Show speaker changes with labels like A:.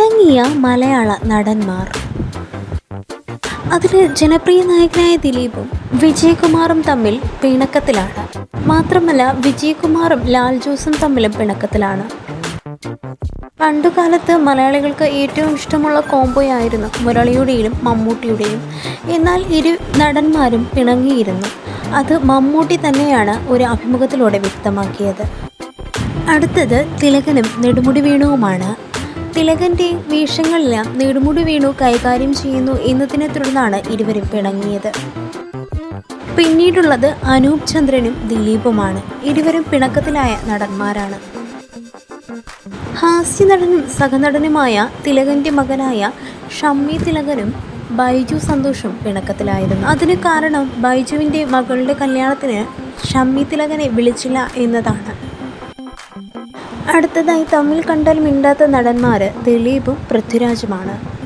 A: പിണങ്ങിയ മലയാള നടന്മാർ. അതിൽ ജനപ്രിയ നായകനായ ദിലീപും വിജയകുമാറും തമ്മിൽ പിണക്കത്തിലാണ്. മാത്രമല്ല വിജയകുമാറും ലാൽ ജോസും തമ്മിലും പിണക്കത്തിലാണ്. പണ്ടുകാലത്ത് മലയാളികൾക്ക് ഏറ്റവും ഇഷ്ടമുള്ള കോംബോയായിരുന്നു മുരളിയുടെയും മമ്മൂട്ടിയുടെയും. എന്നാൽ ഇരു നടന്മാരും പിണങ്ങിയിരുന്നു. അത് മമ്മൂട്ടി തന്നെയാണ് ഒരു അഭിമുഖത്തിലൂടെ വ്യക്തമാക്കിയത്. അടുത്തത് തിലകനും നെടുമുടി വേണുവുമാണ്. തിലകന്റെ വേഷങ്ങളെല്ലാം നെടുമുടി വേണു കൈകാര്യം ചെയ്യുന്നു എന്നതിനെ തുടർന്നാണ് ഇരുവരും പിണങ്ങിയത്. പിന്നീടുള്ളത് അനൂപ് ചന്ദ്രനും ദിലീപുമാണ്. ഇരുവരും പിണക്കത്തിലായ നടന്മാരാണ്. ഹാസ്യ നടനും സഹനടനുമായ തിലകന്റെ മകനായ ഷമ്മി തിലകനും ബൈജു സന്തോഷും പിണക്കത്തിലായിരുന്നു. അതിന് കാരണം ബൈജുവിന്റെ മകളുടെ കല്യാണത്തിന് ഷമ്മി തിലകനെ വിളിച്ചില്ല എന്നതാണ്. അടുത്തതായി തമ്മിൽ കണ്ടാൽ മിണ്ടാത്ത നടന്മാർ ദിലീപും പൃഥ്വിരാജുമാണ്.